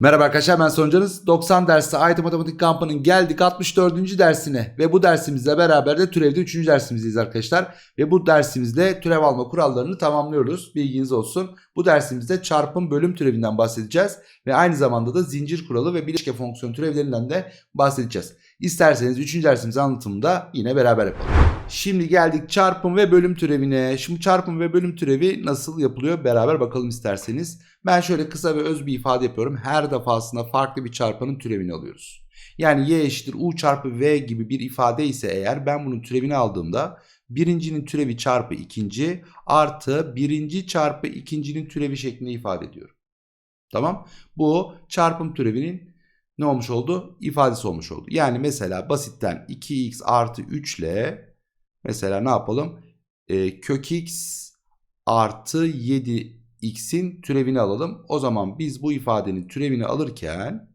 Merhaba arkadaşlar ben Soncanız. 90 dersi IT Matematik kampının geldik 64. dersine ve bu dersimizle beraber de türevde 3. dersimizdeyiz arkadaşlar. Ve bu dersimizde türev alma kurallarını tamamlıyoruz. Bilginiz olsun. Bu dersimizde çarpım bölüm türevinden bahsedeceğiz ve aynı zamanda da zincir kuralı ve bileşke fonksiyon türevlerinden de bahsedeceğiz. İsterseniz 3. dersimizin anlatımında yine beraber yapalım. Şimdi geldik çarpım ve bölüm türevine. Şimdi çarpım ve bölüm türevi nasıl yapılıyor beraber bakalım isterseniz. Ben şöyle kısa ve öz bir ifade yapıyorum. Her defasında farklı bir çarpanın türevini alıyoruz. Yani y eşittir u çarpı v gibi bir ifade ise eğer ben bunun türevini aldığımda birincinin türevi çarpı ikinci artı birinci çarpı ikincinin türevi şeklinde ifade ediyorum. Tamam. Bu çarpım türevinin ne olmuş oldu? İfadesi olmuş oldu. Yani mesela basitten 2x artı 3 ile mesela ne yapalım? Ee, kök x artı 7x'in türevini alalım. O zaman biz bu ifadenin türevini alırken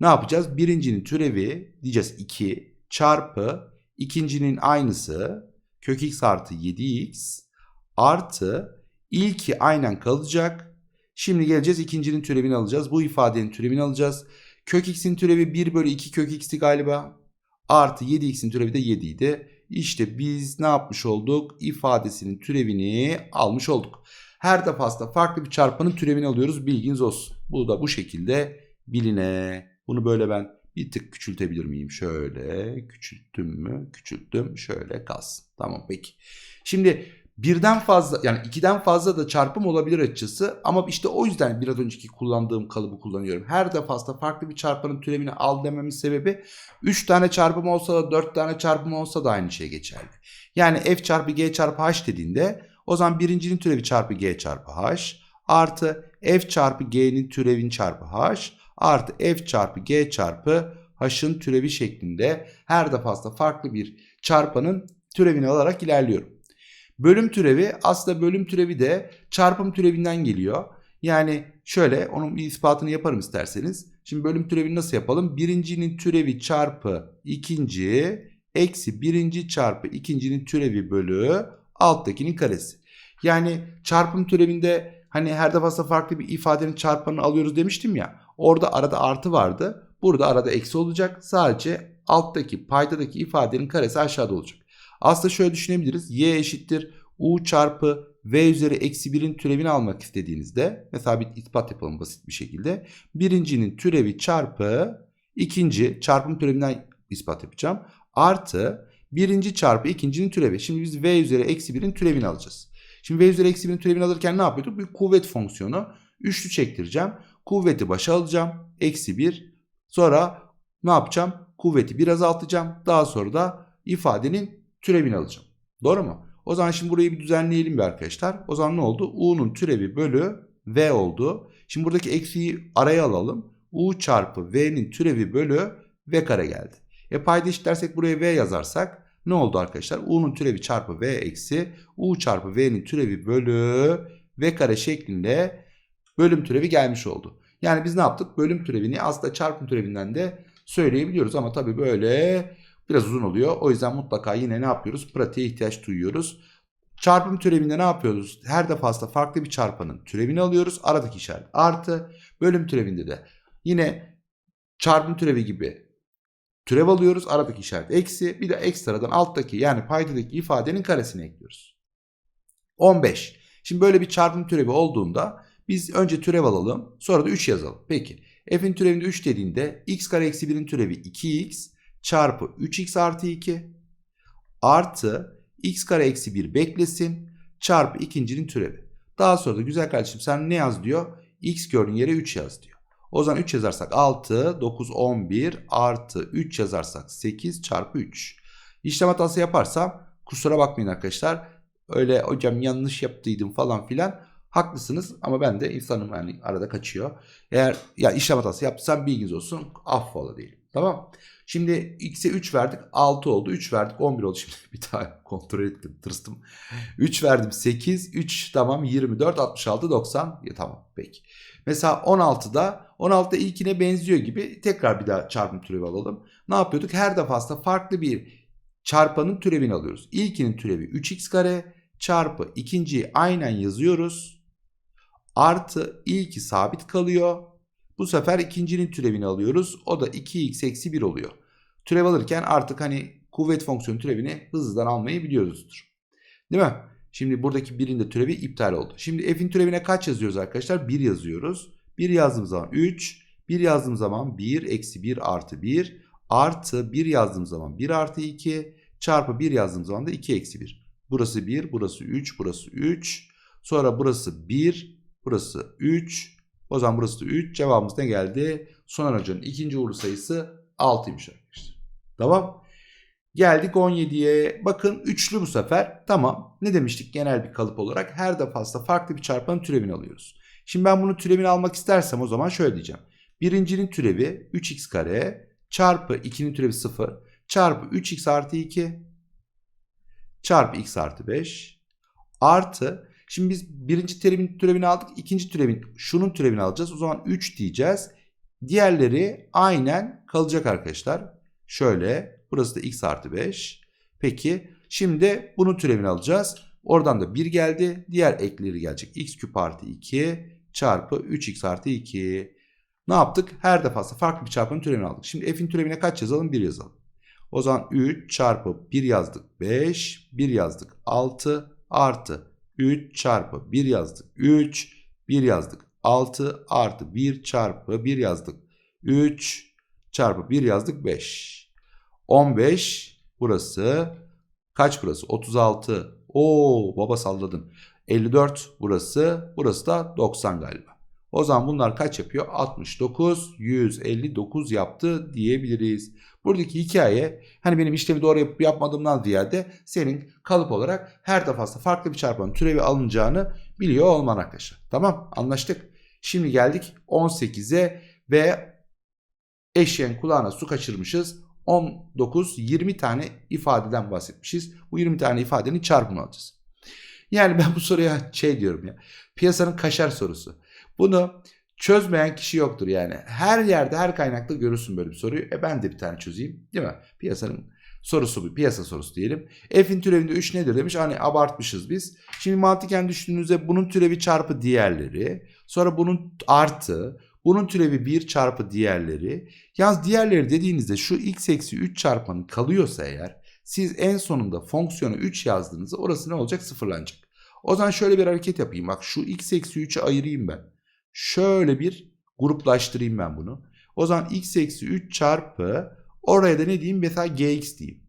ne yapacağız? Birincinin türevi diyeceğiz 2 çarpı ikincinin aynısı kök x artı 7x artı ilki aynen kalacak. Şimdi geleceğiz ikincinin türevini alacağız. Bu ifadenin türevini alacağız. Kök x'in türevi 1 bölü 2 kök x'ti galiba. Artı 7x'in türevi de 7 idi. İşte biz ne yapmış olduk? İfadesinin türevini almış olduk. Her defasında farklı bir çarpanın türevini alıyoruz. Bilginiz olsun. Bu da bu şekilde biline. Bunu böyle ben bir tık küçültebilir miyim? Şöyle küçülttüm mü? Küçülttüm. Şöyle kalsın. Tamam peki. Şimdi birden fazla yani ikiden fazla da çarpım olabilir açıkçası ama işte o yüzden biraz önceki kullandığım kalıbı kullanıyorum. Her defasında farklı bir çarpanın türevini al dememin sebebi 3 tane çarpım olsa da 4 tane çarpım olsa da aynı şey geçerli. Yani f çarpı g çarpı h dediğinde o zaman birincinin türevi çarpı g çarpı h artı f çarpı g'nin türevin çarpı h artı f çarpı g çarpı h'ın türevi şeklinde her defasında farklı bir çarpanın türevini alarak ilerliyorum. Bölüm türevi aslında bölüm türevi de çarpım türevinden geliyor. Yani şöyle onun bir ispatını yaparım isterseniz. Şimdi bölüm türevini nasıl yapalım? Birincinin türevi çarpı ikinci eksi birinci çarpı ikincinin türevi bölü alttakinin karesi. Yani çarpım türevinde hani her defasında farklı bir ifadenin çarpanını alıyoruz demiştim ya. Orada arada artı vardı. Burada arada eksi olacak. Sadece alttaki paydadaki ifadenin karesi aşağıda olacak. Aslında şöyle düşünebiliriz. Y eşittir u çarpı v üzeri eksi 1'in türevini almak istediğinizde mesela bir ispat yapalım basit bir şekilde. Birincinin türevi çarpı ikinci çarpım türevinden ispat yapacağım. Artı birinci çarpı ikincinin türevi. Şimdi biz v üzeri eksi 1'in türevini alacağız. Şimdi v üzeri eksi 1'in türevini alırken ne yapıyorduk? Bir kuvvet fonksiyonu. Üçlü çektireceğim. Kuvveti başa alacağım. Eksi 1. Sonra ne yapacağım? Kuvveti biraz azaltacağım. Daha sonra da ifadenin türevini alacağım. Doğru mu? O zaman şimdi burayı bir düzenleyelim bir arkadaşlar. O zaman ne oldu? U'nun türevi bölü V oldu. Şimdi buradaki eksiği araya alalım. U çarpı V'nin türevi bölü V kare geldi. E payda eşitlersek buraya V yazarsak ne oldu arkadaşlar? U'nun türevi çarpı V eksi U çarpı V'nin türevi bölü V kare şeklinde bölüm türevi gelmiş oldu. Yani biz ne yaptık? Bölüm türevini aslında çarpım türevinden de söyleyebiliyoruz ama tabii böyle biraz uzun oluyor. O yüzden mutlaka yine ne yapıyoruz? Pratiğe ihtiyaç duyuyoruz. Çarpım türevinde ne yapıyoruz? Her defasında farklı bir çarpanın türevini alıyoruz. Aradaki işaret artı. Bölüm türevinde de yine çarpım türevi gibi türev alıyoruz. Aradaki işaret eksi. Bir de ekstradan alttaki yani paydadaki ifadenin karesini ekliyoruz. 15. Şimdi böyle bir çarpım türevi olduğunda biz önce türev alalım. Sonra da 3 yazalım. Peki. F'in türevinde 3 dediğinde x kare eksi 1'in türevi 2x çarpı 3x artı 2 artı x kare eksi 1 beklesin çarpı ikincinin türevi. Daha sonra da güzel kardeşim sen ne yaz diyor? x gördüğün yere 3 yaz diyor. O zaman 3 yazarsak 6, 9, 11 artı 3 yazarsak 8 çarpı 3. İşlem hatası yaparsam kusura bakmayın arkadaşlar. Öyle hocam yanlış yaptıydım falan filan. Haklısınız ama ben de insanım yani arada kaçıyor. Eğer ya işlem hatası yaptıysam bilginiz olsun affola değil. Tamam. Şimdi x'e 3 verdik 6 oldu. 3 verdik 11 oldu. Şimdi bir daha kontrol ettim tırstım. 3 verdim 8. 3 tamam 24 66 90. Ya, tamam peki. Mesela 16'da 16'da ilkine benziyor gibi tekrar bir daha çarpım türevi alalım. Ne yapıyorduk? Her defasında farklı bir çarpanın türevini alıyoruz. İlkinin türevi 3x kare çarpı ikinciyi aynen yazıyoruz. Artı ilki sabit kalıyor. Bu sefer ikincinin türevini alıyoruz. O da 2x eksi 1 oluyor. Türev alırken artık hani kuvvet fonksiyonu türevini hızlıdan almayı biliyoruzdur. Değil mi? Şimdi buradaki birin de türevi iptal oldu. Şimdi f'in türevine kaç yazıyoruz arkadaşlar? 1 yazıyoruz. 1 yazdığım zaman 3. 1 yazdığım zaman 1 eksi 1 artı 1. Artı 1 yazdığım zaman 1 artı 2. Çarpı 1 yazdığım zaman da 2 eksi 1. Burası 1, burası 3, burası 3. Sonra burası 1, burası 3. O zaman burası da 3. Cevabımız ne geldi? Soner Hoca'nın ikinci uğurlu sayısı 6'ymış arkadaşlar. Tamam. Geldik 17'ye. Bakın üçlü bu sefer. Tamam. Ne demiştik genel bir kalıp olarak? Her defasında farklı bir çarpanın türevini alıyoruz. Şimdi ben bunu türevini almak istersem o zaman şöyle diyeceğim. Birincinin türevi 3x kare çarpı 2'nin türevi 0 çarpı 3x artı 2 çarpı x artı 5 artı şimdi biz birinci türevin türevini aldık ikinci türevin şunun türevini alacağız. O zaman 3 diyeceğiz. Diğerleri aynen kalacak arkadaşlar. Şöyle burası da x artı 5 peki şimdi bunun türevini alacağız. Oradan da 1 geldi. Diğer ekleri gelecek. x küp artı 2 çarpı 3x artı 2 ne yaptık? Her defasında farklı bir çarpanın türevini aldık. Şimdi f'in türevine kaç yazalım? 1 yazalım. O zaman 3 çarpı 1 yazdık 5, 1 yazdık 6 artı 3 çarpı 1 yazdık. 3, 1 yazdık. 6 artı 1 çarpı 1 yazdık. 3 çarpı 1 yazdık 5. 15 burası kaç burası? 36 Oo baba salladın. 54 burası burası da 90 galiba. O zaman bunlar kaç yapıyor? 69, 159 yaptı diyebiliriz. Buradaki hikaye hani benim işlemi doğru yapıp yapmadığımdan ziyade senin kalıp olarak her defasında farklı bir çarpanın türevi alınacağını biliyor olman arkadaşlar. Tamam anlaştık. Şimdi geldik 18'e ve eşeğin kulağına su kaçırmışız. 19-20 tane ifadeden bahsetmişiz. Bu 20 tane ifadenin çarpımını alacağız. Yani ben bu soruya şey diyorum ya. Piyasanın kaşar sorusu. Bunu çözmeyen kişi yoktur yani. Her yerde her kaynakta görürsün böyle bir soruyu. E ben de bir tane çözeyim değil mi? Piyasanın sorusu bu. Piyasa sorusu diyelim. F'in türevinde 3 nedir demiş. Hani abartmışız biz. Şimdi mantıken düşündüğünüzde bunun türevi çarpı diğerleri. Sonra bunun artı. Bunun türevi 1 çarpı diğerleri. Yalnız diğerleri dediğinizde şu x eksi 3 çarpanı kalıyorsa eğer siz en sonunda fonksiyonu 3 yazdığınızda orası ne olacak? Sıfırlanacak. O zaman şöyle bir hareket yapayım. Bak şu x eksi 3'ü ayırayım ben. Şöyle bir gruplaştırayım ben bunu. O zaman x eksi 3 çarpı oraya da ne diyeyim? Mesela gx diyeyim.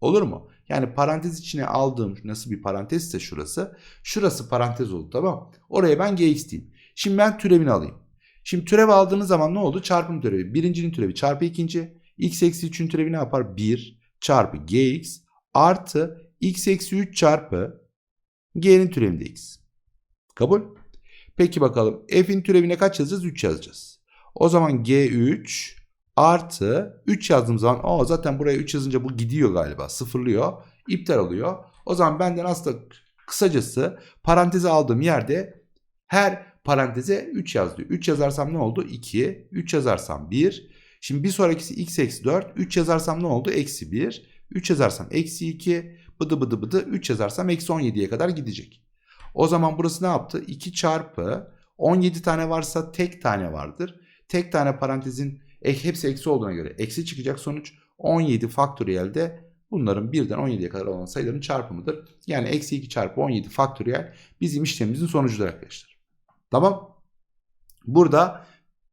Olur mu? Yani parantez içine aldığım nasıl bir parantezse şurası. Şurası parantez oldu tamam Oraya ben gx diyeyim. Şimdi ben türevini alayım. Şimdi türev aldığınız zaman ne oldu? Çarpım türevi. Birincinin türevi çarpı ikinci. x eksi 3'ün türevi ne yapar? 1 çarpı gx artı x eksi 3 çarpı g'nin türevinde x. Kabul? Peki bakalım f'in türevine kaç yazacağız? 3 yazacağız. O zaman g3 artı 3 yazdığım zaman o zaten buraya 3 yazınca bu gidiyor galiba sıfırlıyor. iptal oluyor. O zaman benden aslında kısacası paranteze aldığım yerde her paranteze 3 yazdı. 3 yazarsam ne oldu? 2. 3 yazarsam 1. Şimdi bir sonrakisi x eksi 4. 3 yazarsam ne oldu? Eksi 1. 3 yazarsam eksi 2. Bıdı bıdı bıdı. 3 yazarsam eksi 17'ye kadar gidecek. O zaman burası ne yaptı? 2 çarpı 17 tane varsa tek tane vardır. Tek tane parantezin hepsi eksi olduğuna göre eksi çıkacak sonuç 17 faktöriyelde bunların birden 17'ye kadar olan sayıların çarpımıdır. Yani eksi 2 çarpı 17 faktöriyel bizim işlemimizin sonucudur arkadaşlar. Tamam. Burada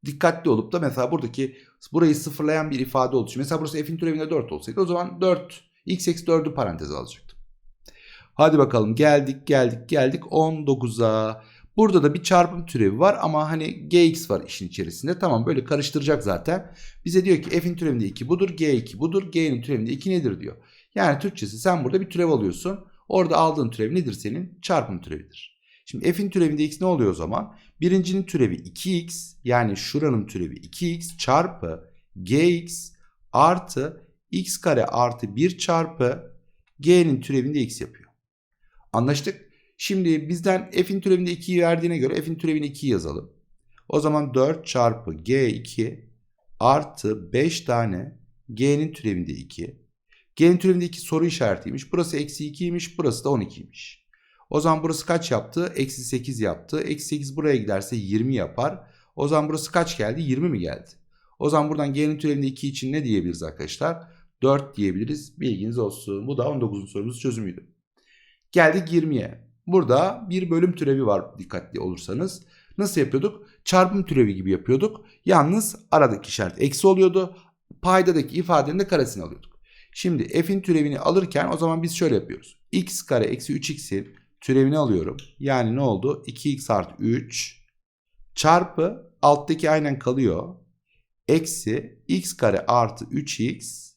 dikkatli olup da mesela buradaki burayı sıfırlayan bir ifade için mesela burası f'in türevinde 4 olsaydı o zaman 4 x eksi 4'ü paranteze alacaktım. Hadi bakalım geldik geldik geldik 19'a. Burada da bir çarpım türevi var ama hani gx var işin içerisinde. Tamam böyle karıştıracak zaten. Bize diyor ki f'in türevinde 2 budur, g2 budur, g'nin türevinde 2 nedir diyor. Yani Türkçesi sen burada bir türev alıyorsun. Orada aldığın türev nedir senin? Çarpım türevidir. Şimdi f'in türevinde x ne oluyor o zaman? Birincinin türevi 2x yani şuranın türevi 2x çarpı gx artı x kare artı 1 çarpı g'nin türevinde x yapıyor. Anlaştık. Şimdi bizden f'in türevinde 2'yi verdiğine göre f'in türevini 2 yazalım. O zaman 4 çarpı g2 artı 5 tane g'nin türevinde 2. G'nin türevinde 2 soru işaretiymiş. Burası eksi 2'ymiş. Burası da 12'ymiş. O zaman burası kaç yaptı? Eksi 8 yaptı. Eksi 8 buraya giderse 20 yapar. O zaman burası kaç geldi? 20 mi geldi? O zaman buradan g'nin türevinde 2 için ne diyebiliriz arkadaşlar? 4 diyebiliriz. Bilginiz olsun. Bu da 19. sorumuz çözümüydü. Geldik 20'ye. Burada bir bölüm türevi var dikkatli olursanız. Nasıl yapıyorduk? Çarpım türevi gibi yapıyorduk. Yalnız aradaki işaret eksi oluyordu. Paydadaki ifadenin de karesini alıyorduk. Şimdi f'in türevini alırken o zaman biz şöyle yapıyoruz. x kare eksi 3x'in türevini alıyorum. Yani ne oldu? 2x artı 3 çarpı alttaki aynen kalıyor. Eksi x kare artı 3x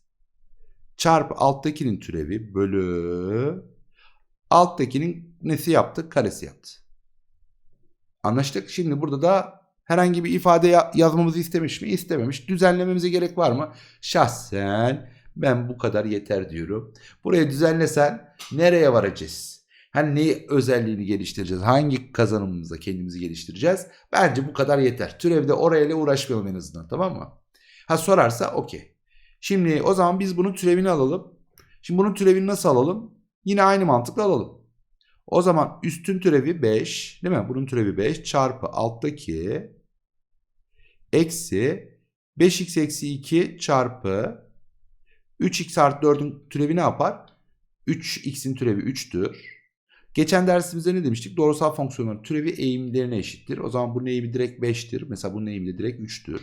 çarpı alttakinin türevi bölü alttakinin nesi yaptı? Karesi yaptı. Anlaştık. Şimdi burada da herhangi bir ifade ya- yazmamızı istemiş mi? İstememiş. Düzenlememize gerek var mı? Şahsen ben bu kadar yeter diyorum. Buraya düzenlesen nereye varacağız? Hani ne özelliğini geliştireceğiz? Hangi kazanımımızda kendimizi geliştireceğiz? Bence bu kadar yeter. Türevde orayla uğraşmayalım en azından tamam mı? Ha sorarsa okey. Şimdi o zaman biz bunun türevini alalım. Şimdi bunun türevini nasıl alalım? Yine aynı mantıkla alalım. O zaman üstün türevi 5 değil mi? Bunun türevi 5 çarpı alttaki eksi 5x eksi 2 çarpı 3x artı 4'ün türevi ne yapar? 3x'in türevi 3'tür. Geçen dersimizde ne demiştik? Doğrusal fonksiyonların türevi eğimlerine eşittir. O zaman bunun eğimi direkt 5'tir. Mesela bunun eğimi de direkt 3'tür.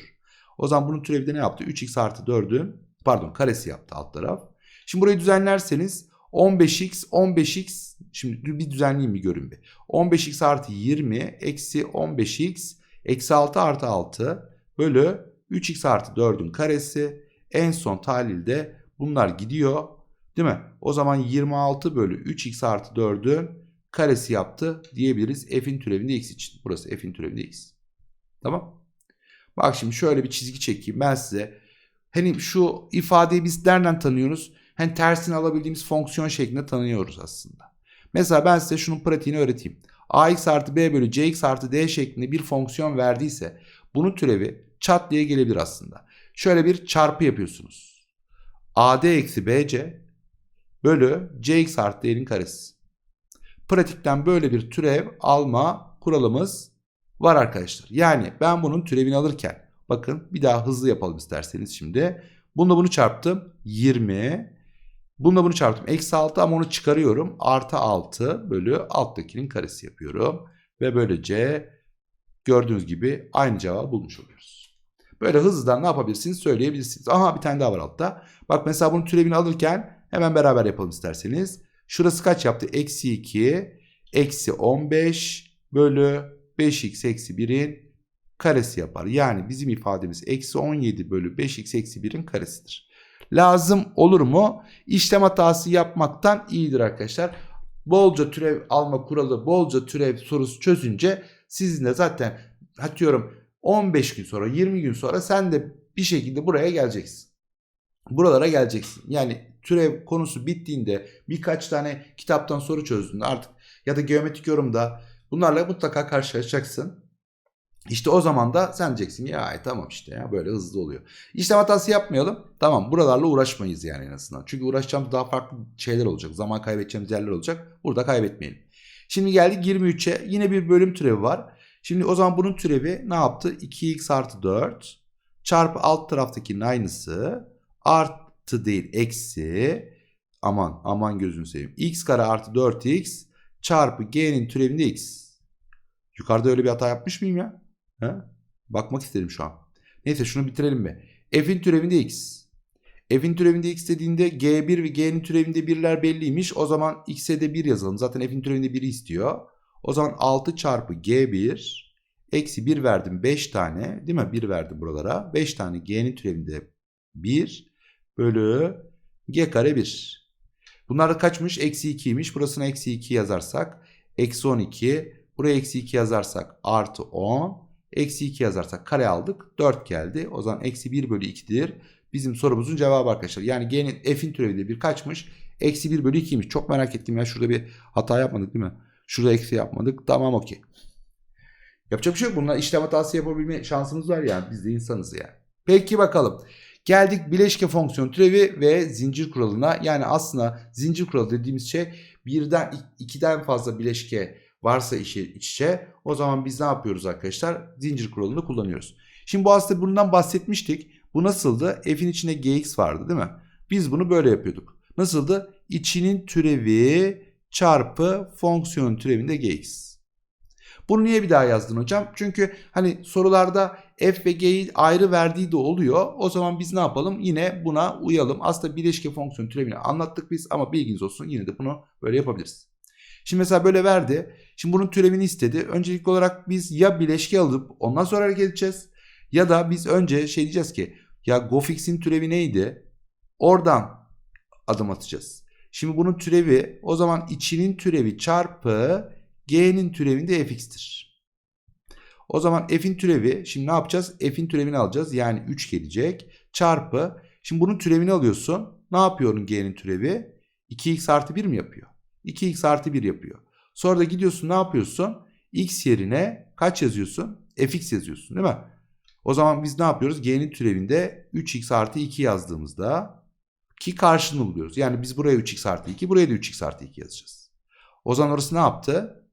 O zaman bunun türevi de ne yaptı? 3x artı 4'ün pardon karesi yaptı alt taraf. Şimdi burayı düzenlerseniz 15x 15x şimdi bir düzenleyeyim bir görün bir. 15x artı 20 eksi 15x eksi 6 artı 6 bölü 3x artı 4'ün karesi en son tahlilde bunlar gidiyor değil mi? O zaman 26 bölü 3x artı 4'ün karesi yaptı diyebiliriz f'in türevinde x için. Burası f'in türevinde x. Tamam. Bak şimdi şöyle bir çizgi çekeyim ben size. Hani şu ifadeyi biz nereden tanıyoruz? Hani tersini alabildiğimiz fonksiyon şeklinde tanıyoruz aslında. Mesela ben size şunun pratiğini öğreteyim. ax artı b bölü cx artı d şeklinde bir fonksiyon verdiyse bunun türevi çat diye gelebilir aslında. Şöyle bir çarpı yapıyorsunuz. ad eksi bc bölü cx artı d'nin karesi. Pratikten böyle bir türev alma kuralımız var arkadaşlar. Yani ben bunun türevini alırken bakın bir daha hızlı yapalım isterseniz şimdi. Bununla bunu çarptım 20. Bununla bunu çarptım eksi 6 ama onu çıkarıyorum. Artı 6 bölü alttakinin karesi yapıyorum. Ve böylece gördüğünüz gibi aynı cevabı bulmuş oluyoruz. Böyle hızlıdan ne yapabilirsiniz söyleyebilirsiniz. Aha bir tane daha var altta. Bak mesela bunun türevini alırken hemen beraber yapalım isterseniz. Şurası kaç yaptı? Eksi 2 eksi 15 bölü 5x eksi 1'in karesi yapar. Yani bizim ifademiz eksi 17 bölü 5x eksi 1'in karesidir. Lazım olur mu? İşlem hatası yapmaktan iyidir arkadaşlar. Bolca türev alma kuralı, bolca türev sorusu çözünce sizin de zaten atıyorum 15 gün sonra 20 gün sonra sen de bir şekilde buraya geleceksin. Buralara geleceksin. Yani türev konusu bittiğinde birkaç tane kitaptan soru çözdüğünde artık ya da geometrik yorumda bunlarla mutlaka karşılaşacaksın. İşte o zaman da sen diyeceksin ya tamam işte ya böyle hızlı oluyor. İşlem hatası yapmayalım. Tamam buralarla uğraşmayız yani en azından. Çünkü uğraşacağımız daha farklı şeyler olacak. Zaman kaybedeceğimiz yerler olacak. Burada kaybetmeyelim. Şimdi geldik 23'e. Yine bir bölüm türevi var. Şimdi o zaman bunun türevi ne yaptı? 2x artı 4 çarpı alt taraftakinin aynısı artı değil eksi aman aman gözünü seveyim. x kare artı 4x çarpı g'nin türevinde x. Yukarıda öyle bir hata yapmış mıyım ya? He? Bakmak istedim şu an. Neyse şunu bitirelim mi? F'in türevinde x. F'in türevinde x dediğinde g1 ve g'nin türevinde birler belliymiş. O zaman x'e de 1 yazalım. Zaten f'in türevinde 1'i istiyor. O zaman 6 çarpı g1 eksi 1 verdim 5 tane değil mi? 1 verdim buralara. 5 tane g'nin türevinde 1 bölü g kare 1. Bunlar kaçmış? Eksi 2'ymiş. Burasına eksi 2 yazarsak eksi 12. Buraya eksi 2 yazarsak artı 10. Eksi 2 yazarsak kare aldık. 4 geldi. O zaman eksi 1 bölü 2'dir. Bizim sorumuzun cevabı arkadaşlar. Yani g'nin f'in türevi de bir kaçmış? Eksi 1 bölü 2'ymiş. Çok merak ettim ya. Şurada bir hata yapmadık değil mi? Şurada eksi yapmadık. Tamam okey. Yapacak bir şey yok. Bunlar işlem hatası yapabilme şansımız var yani. Biz de insanız yani. Peki bakalım. Geldik bileşke fonksiyon türevi ve zincir kuralına. Yani aslında zincir kuralı dediğimiz şey birden ikiden fazla bileşke varsa iç içe o zaman biz ne yapıyoruz arkadaşlar? Zincir kuralını kullanıyoruz. Şimdi bu aslında bundan bahsetmiştik. Bu nasıldı? F'in içinde gx vardı değil mi? Biz bunu böyle yapıyorduk. Nasıldı? İçinin türevi çarpı fonksiyonun türevinde gx. Bunu niye bir daha yazdın hocam? Çünkü hani sorularda f ve g'yi ayrı verdiği de oluyor. O zaman biz ne yapalım? Yine buna uyalım. Aslında bileşke fonksiyon türevini anlattık biz ama bilginiz olsun yine de bunu böyle yapabiliriz. Şimdi mesela böyle verdi. Şimdi bunun türevini istedi. Öncelikli olarak biz ya bileşke alıp ondan sonra hareket edeceğiz. Ya da biz önce şey diyeceğiz ki ya gofx'in türevi neydi? Oradan adım atacağız. Şimdi bunun türevi o zaman içinin türevi çarpı g'nin türevinde fx'tir. O zaman f'in türevi şimdi ne yapacağız? F'in türevini alacağız. Yani 3 gelecek. Çarpı. Şimdi bunun türevini alıyorsun. Ne yapıyorsun g'nin türevi? 2x artı 1 mi yapıyor? 2x artı 1 yapıyor. Sonra da gidiyorsun ne yapıyorsun? x yerine kaç yazıyorsun? fx yazıyorsun değil mi? O zaman biz ne yapıyoruz? G'nin türevinde 3x artı 2 yazdığımızda ki karşılığını buluyoruz. Yani biz buraya 3x artı 2 buraya da 3x artı 2 yazacağız. O zaman orası ne yaptı?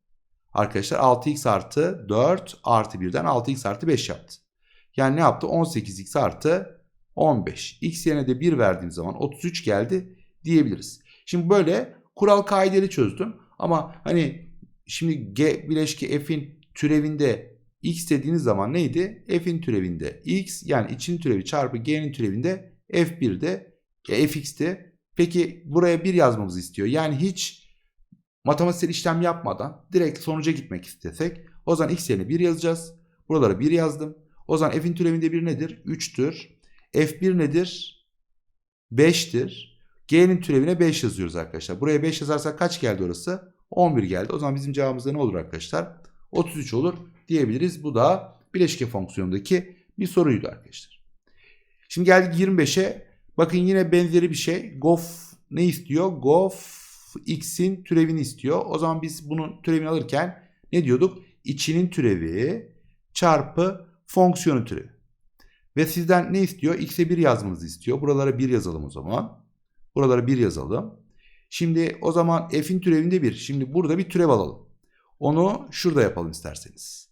Arkadaşlar 6x artı 4 artı 1'den 6x artı 5 yaptı. Yani ne yaptı? 18x artı 15. X yerine de 1 verdiğim zaman 33 geldi diyebiliriz. Şimdi böyle kural kaideleri çözdüm. Ama hani şimdi G bileşki F'in türevinde x dediğiniz zaman neydi? F'in türevinde x yani için türevi çarpı G'nin türevinde F1'de e, fx'ti. Peki buraya 1 yazmamızı istiyor. Yani hiç matematiksel işlem yapmadan direkt sonuca gitmek istesek o zaman x yerine 1 yazacağız. Buralara 1 yazdım. O zaman f'in türevinde 1 nedir? 3'tür. f1 nedir? 5'tir. G'nin türevine 5 yazıyoruz arkadaşlar. Buraya 5 yazarsak kaç geldi orası? 11 geldi. O zaman bizim cevabımız da ne olur arkadaşlar? 33 olur diyebiliriz. Bu da bileşke fonksiyonundaki bir soruydu arkadaşlar. Şimdi geldik 25'e. Bakın yine benzeri bir şey. Gof ne istiyor? Gof x'in türevini istiyor. O zaman biz bunun türevini alırken ne diyorduk? İçinin türevi çarpı fonksiyonun türevi. Ve sizden ne istiyor? X'e 1 yazmanızı istiyor. Buralara 1 yazalım o zaman. Buralara 1 yazalım. Şimdi o zaman f'in türevinde 1. Şimdi burada bir türev alalım. Onu şurada yapalım isterseniz.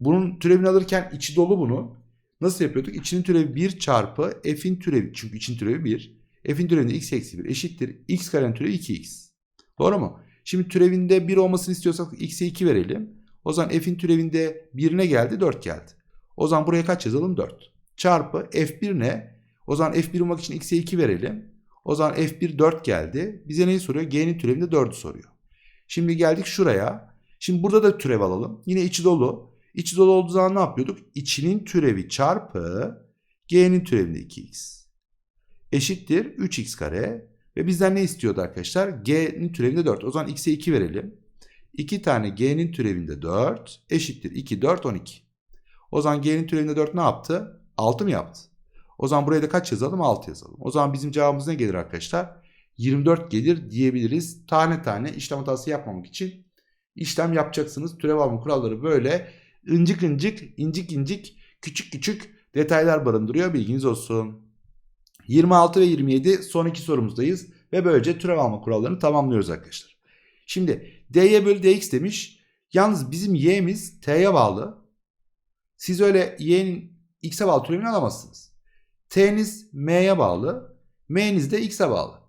Bunun türevini alırken içi dolu bunu. Nasıl yapıyorduk? İçinin türevi 1 çarpı f'in türevi. Çünkü için türevi 1. F'in türevinde x eksi 1 eşittir. x karenin türevi 2x. Doğru mu? Şimdi türevinde 1 olmasını istiyorsak x'e 2 verelim. O zaman f'in türevinde 1'ine geldi 4 geldi. O zaman buraya kaç yazalım? 4. Çarpı f1 ne? O zaman f1 bulmak için x'e 2 verelim. O zaman f1 4 geldi. Bize neyi soruyor? G'nin türevinde 4'ü soruyor. Şimdi geldik şuraya. Şimdi burada da türev alalım. Yine içi dolu. İçi dolu olduğu zaman ne yapıyorduk? İçinin türevi çarpı g'nin türevinde 2x. Eşittir 3x kare. Ve bizden ne istiyordu arkadaşlar? G'nin türevinde 4. O zaman x'e 2 verelim. 2 tane g'nin türevinde 4 eşittir 2, 4, 12. O zaman g'nin türevinde 4 ne yaptı? 6 mı yaptı? O zaman buraya da kaç yazalım? 6 yazalım. O zaman bizim cevabımız ne gelir arkadaşlar? 24 gelir diyebiliriz. Tane tane işlem hatası yapmamak için işlem yapacaksınız. Türev alma kuralları böyle incik incik, incik incik, küçük küçük detaylar barındırıyor. Bilginiz olsun. 26 ve 27 son iki sorumuzdayız. Ve böylece türev alma kurallarını tamamlıyoruz arkadaşlar. Şimdi dy bölü dx demiş. Yalnız bizim y'miz t'ye bağlı. Siz öyle y'nin x'e bağlı türevini alamazsınız. T'niz m'ye bağlı. M'niz de x'e bağlı.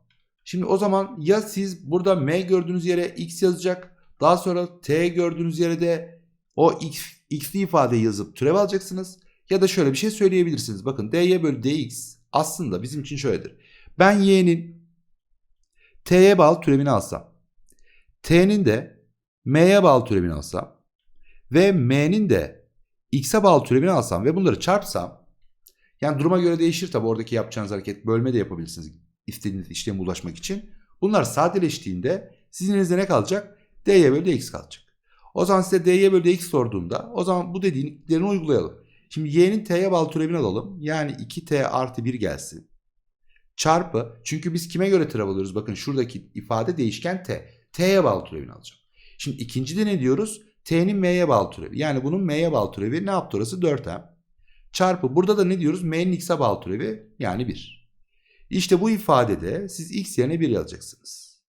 Şimdi o zaman ya siz burada m gördüğünüz yere x yazacak. Daha sonra t gördüğünüz yere de o x, x'li ifade yazıp türev alacaksınız. Ya da şöyle bir şey söyleyebilirsiniz. Bakın dy bölü dx aslında bizim için şöyledir. Ben y'nin t'ye bağlı türevini alsam. t'nin de m'ye bağlı türevini alsam. Ve m'nin de x'e bağlı türevini alsam ve bunları çarpsam. Yani duruma göre değişir tabi oradaki yapacağınız hareket. Bölme de yapabilirsiniz istediğiniz işleme ulaşmak için. Bunlar sadeleştiğinde sizin elinizde ne kalacak? dy bölü dx kalacak. O zaman size dy bölü dx sorduğumda o zaman bu dediklerini uygulayalım. Şimdi y'nin t'ye bağlı türevini alalım. Yani 2t artı 1 gelsin. Çarpı. Çünkü biz kime göre türev alıyoruz? Bakın şuradaki ifade değişken t. t'ye bağlı türevini alacağım. Şimdi ikincide ne diyoruz? t'nin m'ye bağlı türevi. Yani bunun m'ye bağlı türevi ne yaptı orası? 4m. Çarpı. Burada da ne diyoruz? m'nin x'e bağlı türevi. Yani 1. İşte bu ifadede siz x yerine 1 yazacaksınız.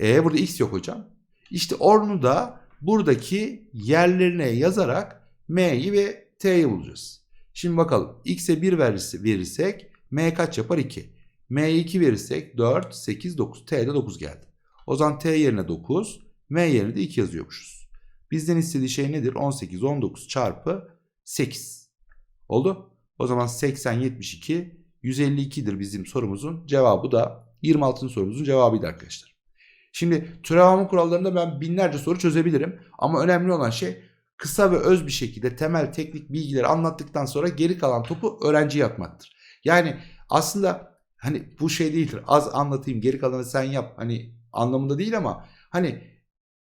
E burada x yok hocam. İşte onu da buradaki yerlerine yazarak m'yi ve t'yi bulacağız. Şimdi bakalım x'e 1 verirse, verirsek m kaç yapar 2. m'ye 2 verirsek 4, 8, 9. t'de 9 geldi. O zaman t yerine 9, m yerine de 2 yazıyormuşuz. Bizden istediği şey nedir? 18, 19 çarpı 8. Oldu. O zaman 80, 72, 152'dir bizim sorumuzun cevabı da 26. sorumuzun cevabıydı arkadaşlar. Şimdi türev alma kurallarında ben binlerce soru çözebilirim. Ama önemli olan şey kısa ve öz bir şekilde temel teknik bilgileri anlattıktan sonra geri kalan topu öğrenciye atmaktır. Yani aslında hani bu şey değildir. Az anlatayım geri kalanı sen yap hani anlamında değil ama hani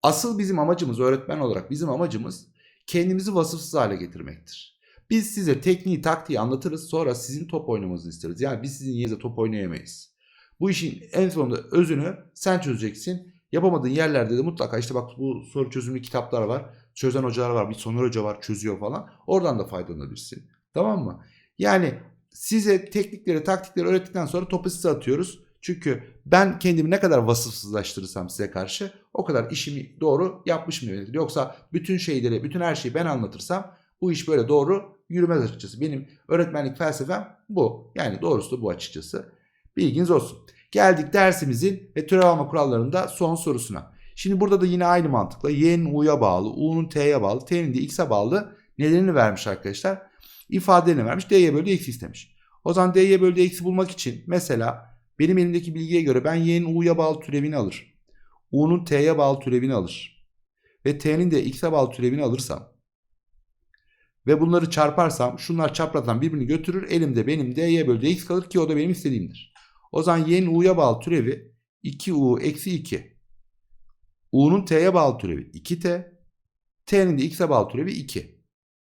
asıl bizim amacımız öğretmen olarak bizim amacımız kendimizi vasıfsız hale getirmektir. Biz size tekniği taktiği anlatırız sonra sizin top oynamanızı isteriz. Yani biz sizin yerinize top oynayamayız. Bu işin en sonunda özünü sen çözeceksin. Yapamadığın yerlerde de mutlaka işte bak bu soru çözümlü kitaplar var. Çözen hocalar var. Bir soner hoca var çözüyor falan. Oradan da faydalanabilirsin. Tamam mı? Yani size teknikleri, taktikleri öğrettikten sonra topu size atıyoruz. Çünkü ben kendimi ne kadar vasıfsızlaştırırsam size karşı o kadar işimi doğru yapmışım demektir. Yoksa bütün şeyleri, bütün her şeyi ben anlatırsam bu iş böyle doğru yürümez açıkçası. Benim öğretmenlik felsefem bu. Yani doğrusu da bu açıkçası. Bilginiz olsun. Geldik dersimizin ve türev alma kurallarında son sorusuna. Şimdi burada da yine aynı mantıkla y'nin u'ya bağlı, u'nun t'ye bağlı, t'nin de x'e bağlı nedenini vermiş arkadaşlar. İfadelerini vermiş. d'ye bölü eksi istemiş. O zaman d'ye bölü eksi bulmak için mesela benim elimdeki bilgiye göre ben y'nin u'ya bağlı türevini alır. u'nun t'ye bağlı türevini alır. Ve t'nin de x'e bağlı türevini alırsam ve bunları çarparsam şunlar çaprazdan birbirini götürür. Elimde benim d'ye bölü x kalır ki o da benim istediğimdir. O zaman y'nin u'ya bağlı türevi 2u eksi 2. u'nun t'ye bağlı türevi 2t. t'nin de x'e bağlı türevi 2.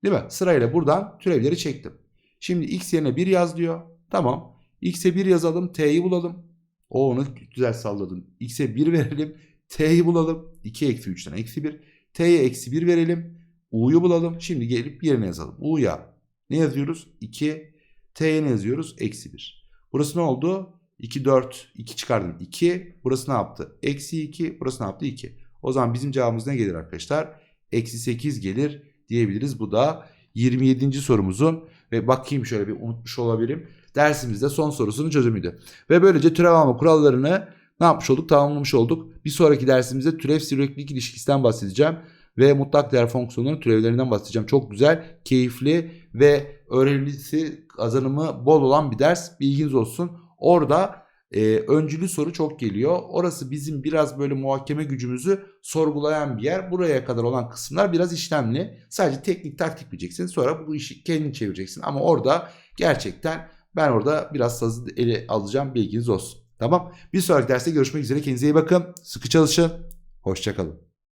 Değil mi? Sırayla buradan türevleri çektim. Şimdi x yerine 1 yaz diyor. Tamam. x'e 1 yazalım. t'yi bulalım. O onu güzel salladım. x'e 1 verelim. t'yi bulalım. 2 eksi 3'ten eksi 1. t'ye eksi 1 verelim. U'yu bulalım. Şimdi gelip yerine yazalım. u'ya ne yazıyoruz? 2. t'ye ne yazıyoruz? Eksi 1. Burası ne oldu? 2, 4, 2 çıkardım 2. Burası ne yaptı? Eksi 2. Burası ne yaptı? 2. O zaman bizim cevabımız ne gelir arkadaşlar? Eksi 8 gelir diyebiliriz. Bu da 27. sorumuzun ve bakayım şöyle bir unutmuş olabilirim. Dersimizde son sorusunun çözümüydü. Ve böylece türev alma kurallarını ne yapmış olduk? Tamamlamış olduk. Bir sonraki dersimizde türev süreklilik ilişkisinden bahsedeceğim. Ve mutlak değer fonksiyonlarının türevlerinden bahsedeceğim. Çok güzel, keyifli ve öğrenilisi kazanımı bol olan bir ders. Bilginiz olsun. Orada e, öncülü soru çok geliyor. Orası bizim biraz böyle muhakeme gücümüzü sorgulayan bir yer. Buraya kadar olan kısımlar biraz işlemli. Sadece teknik taktik bileceksin. Sonra bu işi kendin çevireceksin. Ama orada gerçekten ben orada biraz sazı ele alacağım. Bilginiz olsun. Tamam. Bir sonraki derste görüşmek üzere. Kendinize iyi bakın. Sıkı çalışın. Hoşçakalın.